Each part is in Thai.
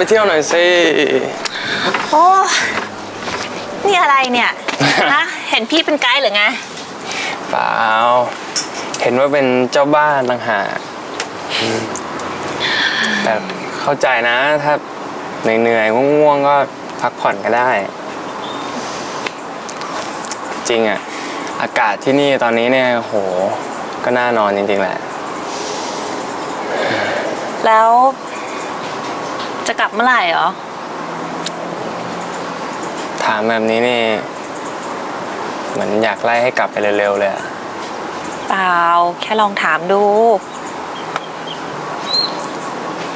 ไปเที่ยวหน่อยสิ โอ้นี่อะไรเนี่ย ฮะ เห็นพี่เป็นไกด์หรือไง เปล่า เห็นว่าเป็นเจ้าบ้านต่างหากอืมแต่เข้าใจนะ ถ้าเหนื่อยๆง่วงๆก็พักผ่อนก็ได้ จริงอะอากาศที่นี่ตอนนี้เนี่ยโห ก็น่านอนจริงๆแหละ แล้ว จะกลับเมื่อไหร่เหรอ ถามแบบนี้นี่ เหมือนอยากไล่ให้กลับไปเร็วๆเลยอะเปล่า แค่ลองถามดู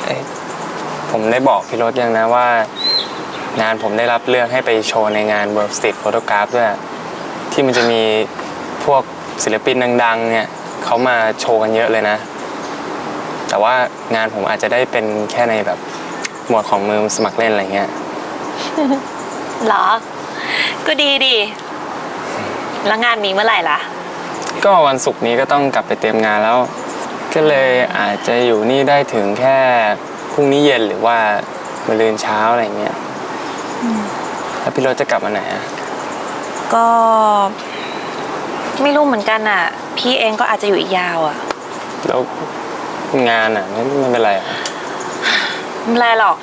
เอ้ยผมได้บอกพี่รถยังนะว่า งานผมได้รับเลือกให้ไปโชว์ในงาน World Street Photograph ด้วยที่มันจะมีพวกศิลปินดัง ๆ เนี่ยเขามาโชว์กันเยอะเลยนะ แต่ว่างานผมอาจจะได้เป็นแค่ในแบบ หมวดของมือสมัครเล่นอะไรเงี้ย เหรอ ก็ดีดิ แล้วงานมีเมื่อไหร่ล่ะ ก็วันศุกร์นี้ก็ต้องกลับไปเตรียมงานแล้ว ก็เลยอาจจะอยู่นี่ได้ถึงแค่พรุ่งนี้เย็นหรือว่ามะรืนเช้าอะไรเงี้ยแล้วพี่รถจะกลับมาไหนอะก็ ไม่รู้เหมือนกันอะ พี่เองก็อาจจะอยู่อีกยาวอะ แล้วงานอะไม่ไม่เป็นไรอะ ไม่เป็นไรหรอก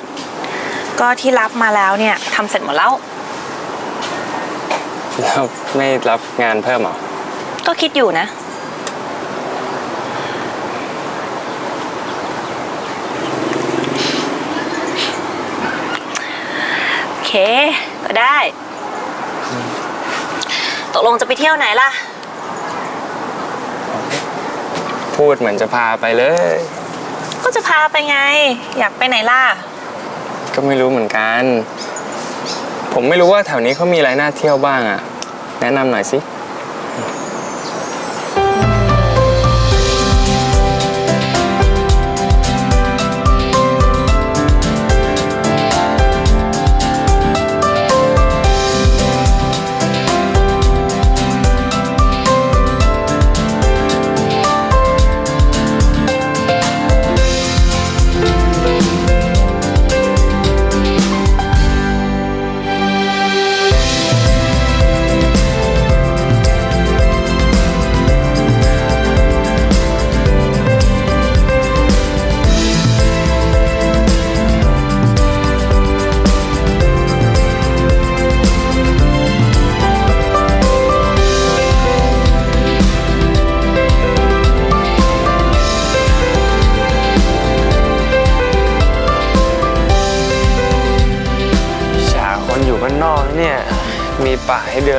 ก็ที่รับมาแล้วเนี่ยทำเสร็จหมดแล้ว แล้วไม่รับงานเพิ่มเหรอ ก็คิดอยู่นะ โอเค ก็ได้ ตกลงจะไปเที่ยวไหนล่ะ พูดเหมือนจะพาไปเลย ก็จะพาไปไง อยากไปไหนล่ะ ก็ไม่รู้เหมือนกัน ผมไม่รู้ว่าแถวนี้เขามีอะไรน่าเที่ยวบ้างอะแนะนำหน่อยสิ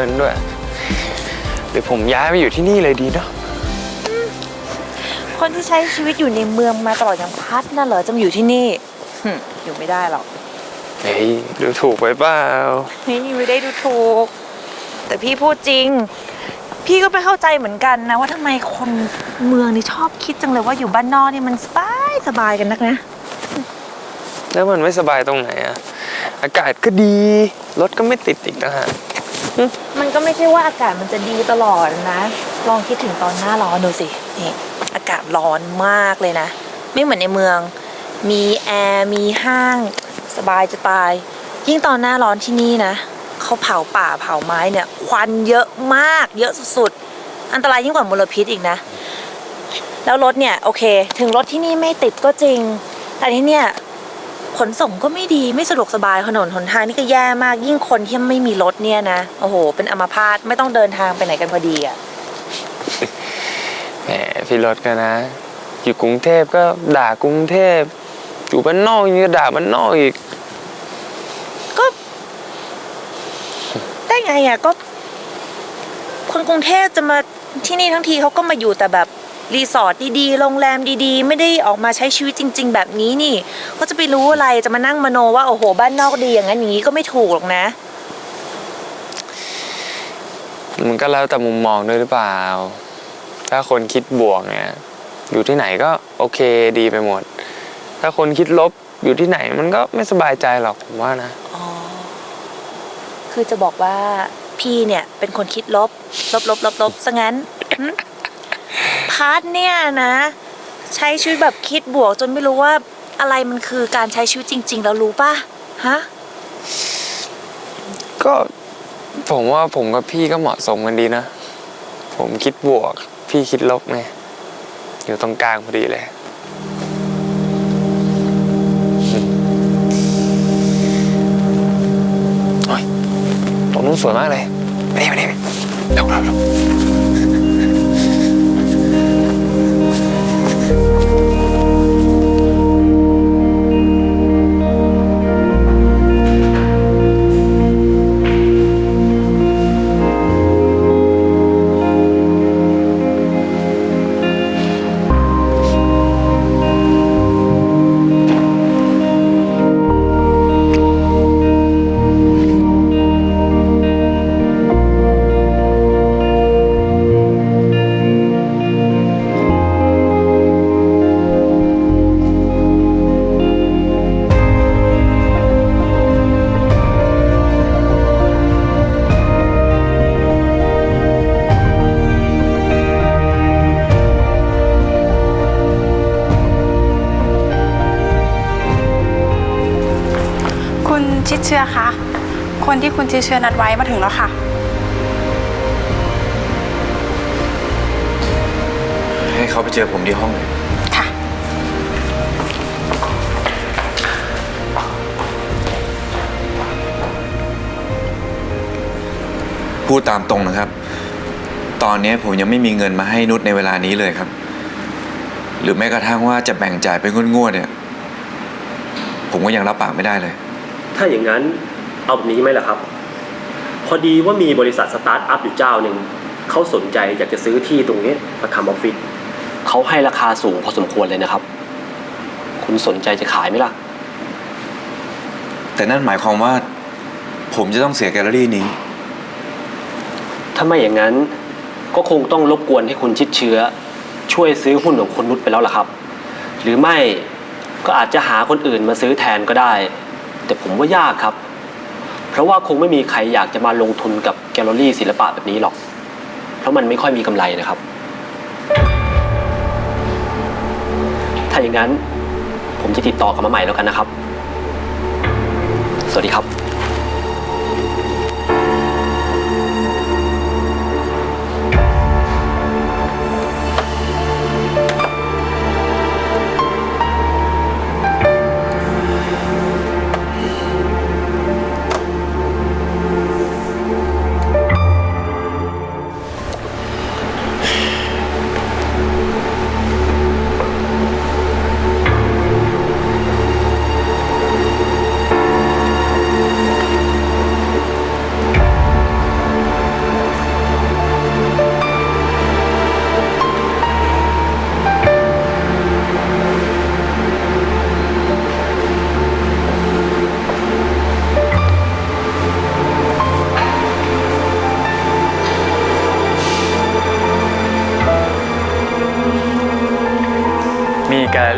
นด้วย หรือผมย้ายไปอยู่ที่นี่เลยดีเนาะคนที่ใช้ชีวิตอยู่ในเมืองมาตลอดอย่างพัดน่ะเหรอจะมาอยู่ที่นี่หึอยู่ไม่ได้หรอกเฮ้ยดูถูกไปเปล่าเฮ้ยไม่ได้ดูถูก แต่พี่พูดจริง พี่ก็ไม่เข้าใจเหมือนกันนะ ว่าทำไมคนเมืองนี่ชอบคิดจังเลยว่าอยู่บ้านนอกนี่มันสบายสบายกันนักนะ แล้วมันไม่สบายตรงไหนอะอากาศก็ดี รถก็ไม่ติดอีกนะฮะมัน ก็ไม่ใช่ว่าอากาศมันจะดีตลอดนะ ลองคิดถึงตอนหน้าร้อนดูสินี่อากาศร้อนมากเลยนะ ไม่เหมือนในเมือง มีแอร์มีห้าง สบายจะตาย ยิ่งตอนหน้าร้อนที่นี่นะเขาเผาป่าเผาไม้เนี่ย ควันเยอะมาก เยอะสุดๆอันตรายยิ่งกว่ามลพิษอีกนะ แล้วรถเนี่ย โอเค ถึงรถที่นี่ไม่ติดก็จริง แต่ที่เนี่ย ขนส่งก็ไม่ดีไม่สะดวกสบายถนนหนทางนี่ก็แย่มากยิ่งคนที่ไม่มีรถเนี่ยนะโอ้โห เป็นอัมพาตไม่ต้องเดินทางไปไหนกันพอดีอะแหมพี่รถก็นะ อยู่กรุงเทพก็ด่ากรุงเทพอยู่บ้านนอกยังก็ด่าบ้านนอกอีก ก็ได้ไงอะก็ คนกรุงเทพจะมาที่นี่ทั้งทีเขาก็มาอยู่แต่แบบ รีสอร์ทดีๆ โรงแรมดีๆ ไม่ได้ออกมาใช้ชีวิตจริง ๆ แบบนี้นี่เขาจะไปรู้อะไรจะมานั่งมโนว่าโอ้โห บ้านนอกดีอย่างนั้นอย่างนี้ก็ไม่ถูกหรอกนะ มันก็แล้วแต่มุมมองด้วยหรือเปล่า ถ้าคนคิดบวกเนี่ยอยู่ที่ไหนก็โอเคดีไปหมด ถ้าคนคิดลบอยู่ที่ไหนมันก็ไม่สบายใจหรอกผมว่านะอ๋อคือจะบอกว่าพี่เนี่ยเป็นคนคิดลบ ลบลบลบลบซะงั้นหึ พาร์ทเนี่ยนะ ใช้ชีวิตแบบคิดบวกจนไม่รู้ว่าอะไรมันคือการใช้ชีวิตจริง ๆ แล้วรู้ป่ะฮะก็ผมว่าผมกับพี่ก็เหมาะสมกันดีนะ ผมคิดบวก พี่คิดลบไงอยู่ตรงกลางพอดีเลย โอ้ยตรงนู้นสวยมากเลยไปดิไปดิเร็วเร็วเร็ว ชิดเชื้อคะคนที่คุณชิดเชื้อนัดไว้มาถึงแล้วค่ะ ให้เขาไปเจอผมที่ห้องเลยค่ะ พูดตามตรงนะครับ ตอนนี้ผมยังไม่มีเงินมาให้นุชในเวลานี้เลยครับ หรือแม้กระทั่งว่าจะแบ่งจ่ายเป็นงวดๆเนี่ย ผมก็ยังรับปากไม่ได้เลย ถ้าอย่างนั้นเอาแบบนี้ไหมล่ะครับ พอดีว่ามีบริษัทสตาร์ทอัพอยู่เจ้าหนึ่งเขาสนใจอยากจะซื้อที่ตรงนี้มาทำออฟฟิศเขาให้ราคาสูงพอสมควรเลยนะครับ คุณสนใจจะขายไหมล่ะ แต่นั่นหมายความว่า ผมจะต้องเสียแกลเลอรี่นี้ ถ้าไม่อย่างนั้นก็คงต้องรบกวนให้คุณชิดเชื้อ ช่วยซื้อหุ้นของคุณนุชไปแล้วล่ะครับ หรือไม่ก็อาจจะหาคนอื่นมาซื้อแทนก็ได้ แต่ผมว่ายากครับ เพราะว่าคงไม่มีใครอยากจะมาลงทุนกับแกลเลอรี่ศิลปะแบบนี้หรอก เพราะมันไม่ค่อยมีกำไรนะครับ ถ้าอย่างนั้นผมจะติดต่อกลับมาใหม่แล้วกันนะครับ สวัสดีครับ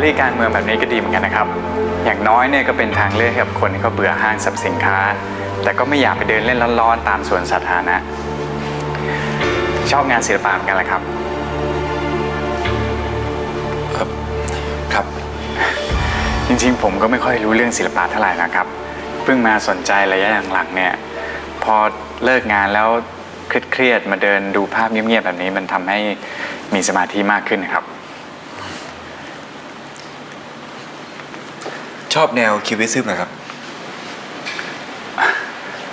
รี่การเมืองแบบนี้ก็ดีเหมือนกันนะครับ อย่างน้อยเนี่ยก็เป็นทางเลือกให้กับคนที่เขาเบื่อห้างสรรพสินค้า แต่ก็ไม่อยากไปเดินเล่นร้อนๆตามสวนสาธารณะ ชอบงานศิลปะเหมือนกันแหละครับ ครับ จริงๆผมก็ไม่ค่อยรู้เรื่องศิลปะเท่าไหร่นะครับ เพิ่งมาสนใจระยะหลังๆเนี่ย พอเลิกงานแล้วเครียดๆมาเดินดูภาพเงียบๆแบบนี้มันทำให้มีสมาธิมากขึ้นนะครับ ชอบแนวคิวบิซึมนะครับ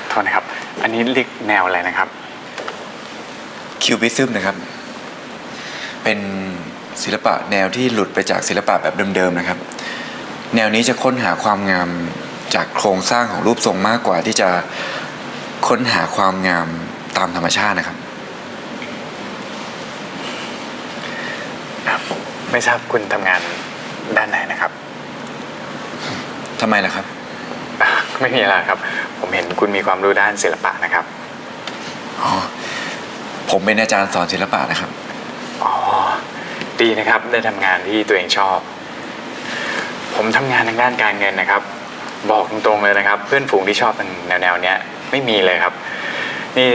โทษนะครับ อันนี้เรียกแนวอะไรนะครับ คิวบิซึมนะครับ เป็นศิลปะแนวที่หลุดไปจากศิลปะแบบเดิมๆนะครับ แนวนี้จะค้นหาความงามจากโครงสร้างของรูปทรงมากกว่าที่จะค้นหาความงามตามธรรมชาตินะครับ ไม่ทราบคุณทำงานด้านไหนนะครับ ทำไมล่ะครับอะไม่มีอะไรครับ ผมเห็นคุณมีความรู้ด้านศิลปะนะครับ อ๋อ ผมเป็นอาจารย์สอนศิลปะนะครับ อ๋อ ดีนะครับ ได้ทำงานที่ตัวเองชอบ ผมทำงานทางด้านการเงินนะครับ บอกตรงๆเลยนะครับ เพื่อนฝูงที่ชอบแนวแนวๆเนี้ยไม่มีเลยครับ นี่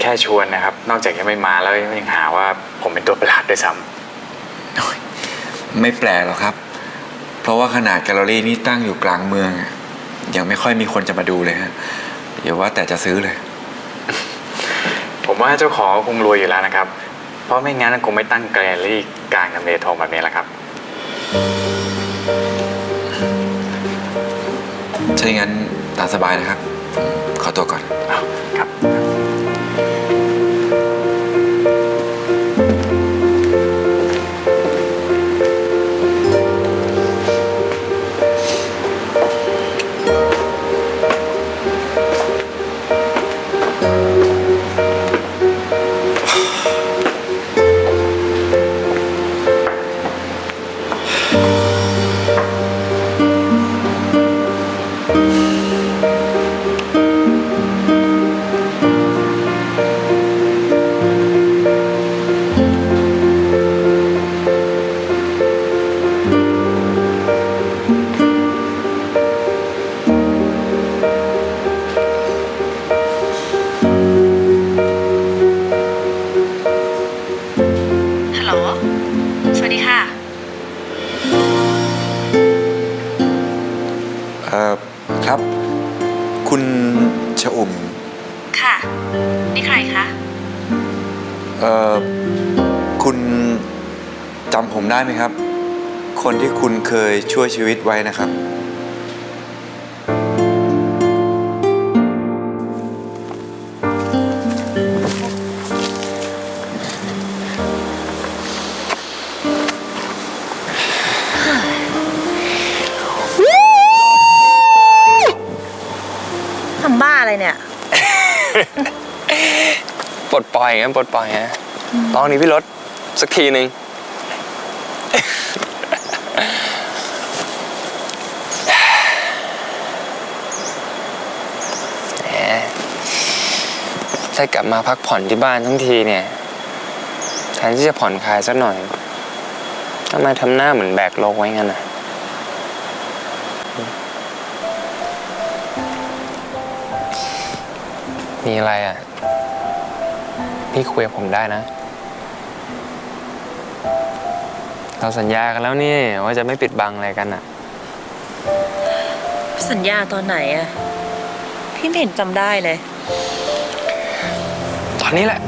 แค่ชวนนะครับ นอกจากจะไม่มาแล้วยังหาว่าผมเป็นตัวประหลาดด้วยซ้ำ ไม่แปลกหรอกครับ เพราะว่าขนาดแกลเลอรี่นี่ตั้งอยู่กลางเมืองอะยังไม่ค่อยมีคนจะมาดูเลยฮะอย่าว่าแต่จะซื้อเลย ผมว่าเจ้าของคงรวยอยู่แล้วนะครับ เพราะไม่งั้นคงไม่ตั้งแกลเลอรี่กลางทำเลทองแบบนี้แหละครับ ถ้าอย่างนั้นตามสบายนะครับผมขอตัวก่อนอ้าวครับ เคยช่วยชีวิตไว้นะครับ ทำบ้าอะไรเนี่ย ปลดปล่อยงั้นปลดปล่อยฮะลองนี้พี่รถสักทีหนึ่ง ถ้ากลับมาพักผ่อนที่บ้านทั้งทีเนี่ยแทนที่จะผ่อนคลายสักหน่อยทำไมทำหน้าเหมือนแบกโลกไว้งั้นอะมีอะไรอะ พี่คุยกับผมได้นะ เราสัญญากันแล้วนี่ ว่าจะไม่ปิดบังอะไรกันอะ สัญญาตอนไหนอะ พี่ไม่เห็นจำได้เลย อนนี้แหละ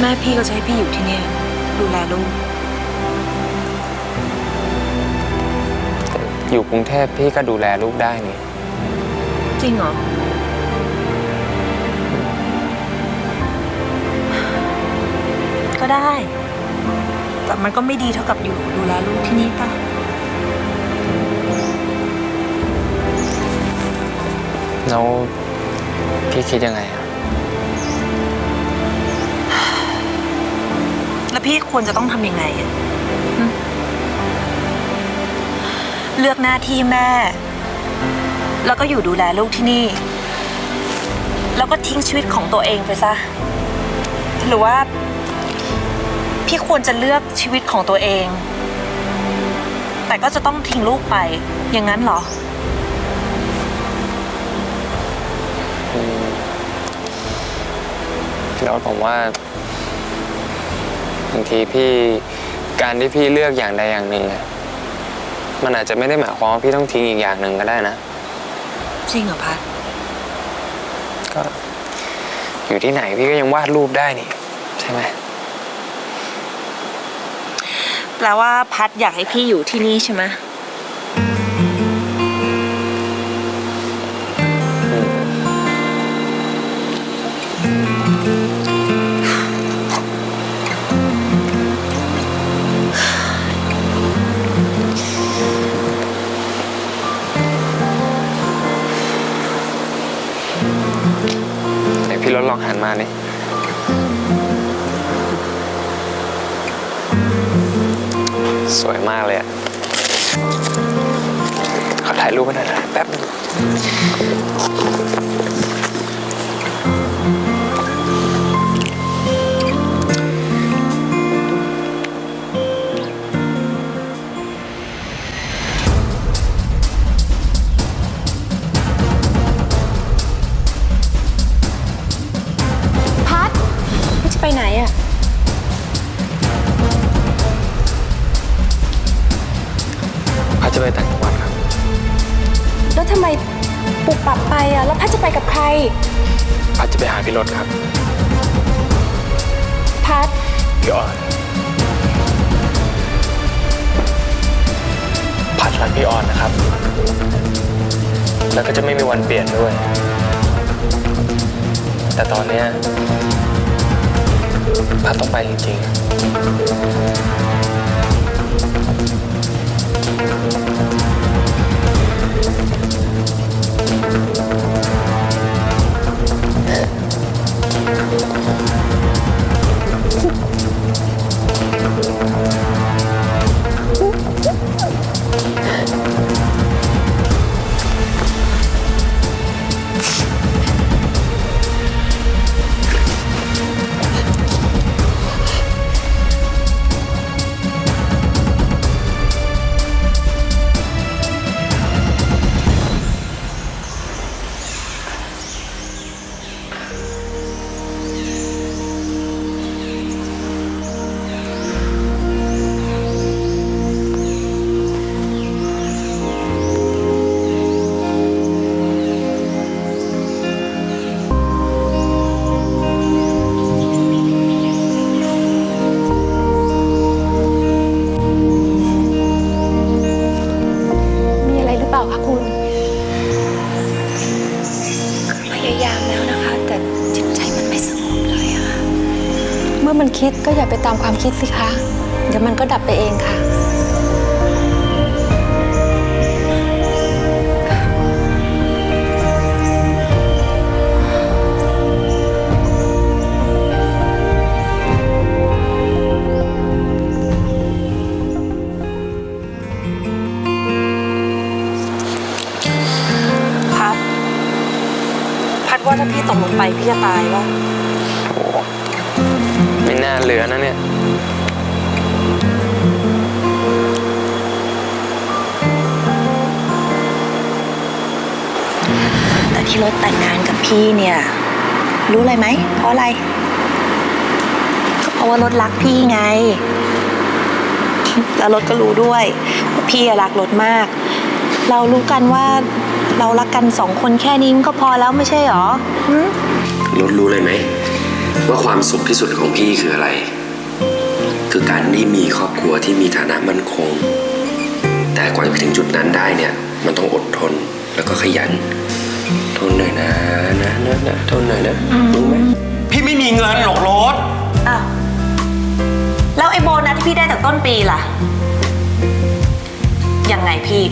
แม่พี่ก็จะให้พี่อยู่ที่เนี่ย ดูแลลูก อยู่กรุงเทพพี่ก็ดูแลลูกได้นี่ จริงเหรอ ก็ได้ แต่มันก็ไม่ดีเท่ากับอยู่ดูแลลูกที่นี่ป่ะแล้วพี่คิดยังไงอะแล้วพี่ควรจะต้องทำยังไงอะหึเลือกหน้าที่แม่ แล้วก็อยู่ดูแลลูกที่นี่ แล้วก็ทิ้งชีวิตของตัวเองไปซะ หรือว่า พี่ควรจะเลือกชีวิตของตัวเอง แต่ก็จะต้องทิ้งลูกไป อย่างนั้นเหรอแล้วผมว่าบางทีพี่การที่พี่เลือกอย่างใดอย่างหนึ่งอะมันอาจจะไม่ได้หมายความว่าพี่ต้องทิ้งอีกอย่างหนึ่งก็ได้นะ จริงเหรอพัดก็ อยู่ที่ไหนพี่ก็ยังวาดรูปได้นี่ ใช่ไหม แปลว่าพัดอยากให้พี่อยู่ที่นี่ใช่ไหม จริงๆ คิดสิคะ พี่เนี่ย รู้อะไรไหม เพราะอะไร เพราะว่ารถรักพี่ไง แล้วรถก็รู้ด้วยว่าพี่รักรถมาก เรารู้กันว่าเรารักกันสองคนแค่นี้มันก็พอแล้วไม่ใช่หรอรถรู้เลยไหม ว่าความสุขที่สุดของพี่คืออะไร คือการที่มีครอบครัวที่มีฐานะมั่นคง แต่กว่าจะไปถึงจุดนั้นได้เนี่ย มันต้องอดทนแล้วก็ขยัน ทนหน่อยนะนะนะนะทนหน่อยนะรู้ไหมพี่ไม่มีเงินหรอกรถอ้าวแล้วไอ้โบนัสที่พี่ได้จากต้นปีล่ะ ยังไงพี่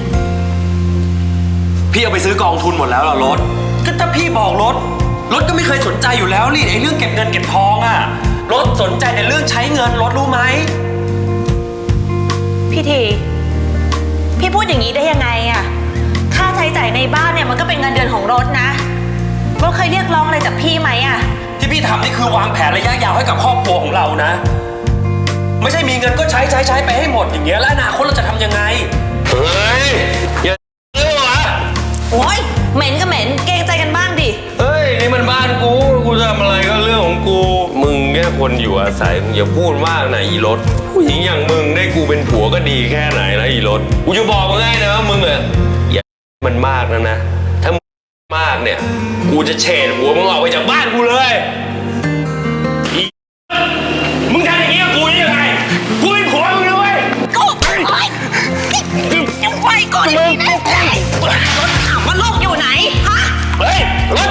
พี่เอาไปซื้อกองทุนหมดแล้วเหรอรถ ก็ถ้าพี่บอกรถ รถก็ไม่เคยสนใจอยู่แล้วนี่ไอ้เรื่องเก็บเงินเก็บทองอะรถสนใจแต่เรื่องใช้เงินรถรู้ไหม พี่ที พี่พูดอย่างนี้ได้ยังไงอะค่าใช้จ่ายในบ้านเนี่ยมันก็เป็นเงินเดือนของรถนะรถเคยเรียกร้องอะไรจากพี่ไหมอะที่พี่ทำนี่คือวางแผนระยะยาวให้กับครอบครัวของเรานะ ไม่ใช่มีเงินก็ใช้ใช้ใช้ไปให้หมดอย่างเงี้ยแล้วอนาคตเราจะทำยังไง เฮ้ย อย่าเรื่องวะโอ้ยเหม็นก็เหม็นเกรงใจกันบ้างดิเฮ้ย นี่มันบ้านกู กูจะทำอะไรก็เรื่องของกู มึงแค่คนอยู่อาศัยมึงอย่าพูดมากนะอีรถผู้หญิงอย่างมึงได้กูเป็นผัวก็ดีแค่ไหนแล้วอีรถกูจะบอกมึงให้นะว่ามึงอะอย่า มันมากนะนะ ถ้ามากเนี่ย กูจะเฉดหัวมึงออกไปจากบ้านกูเลยอีมึงทำอย่างนี้กับกูได้ยังไง กูเป็นผัวมึงนะเว้ย กูโอ๊ยจะไปก่อนเลยนะรถถามว่าลูกอยู่ไหน ฮะ เฮ้ย รถ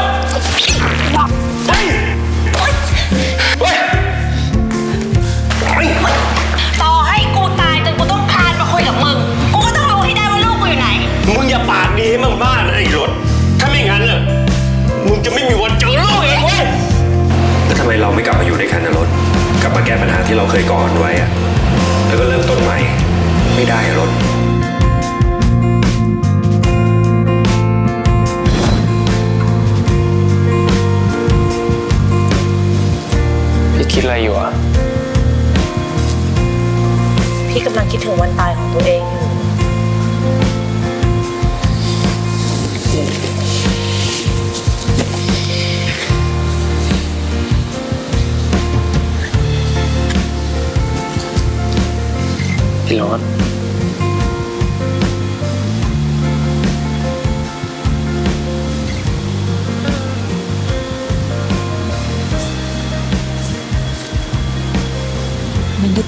มเราไม่กลับมาอยู่ด้วยกันนะรถ กลับมาแก้ปัญหาที่เราเคยก่อกันไว้อะแล้วก็เริ่มต้นใหม่ ไม่ได้อะรถ พี่คิดอะไรอยู่อะ พี่กำลังคิดถึงวันตายของตัวเองอยู่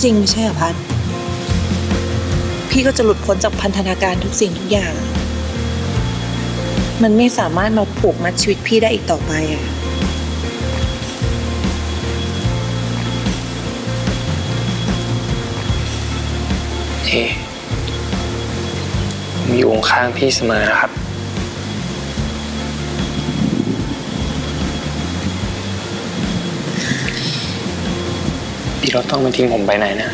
จริงไม่ใช่เหรอพันพี่ก็จะหลุดพ้นจากพันธนาการทุกสิ่งทุกอย่าง มันไม่สามารถมาผูกมัดชีวิตพี่ได้อีกต่อไปอะเอผมอยู่ข้างพี่เสมอนะครับ รถต้องไม่ทิ้งผมไปไหนนะ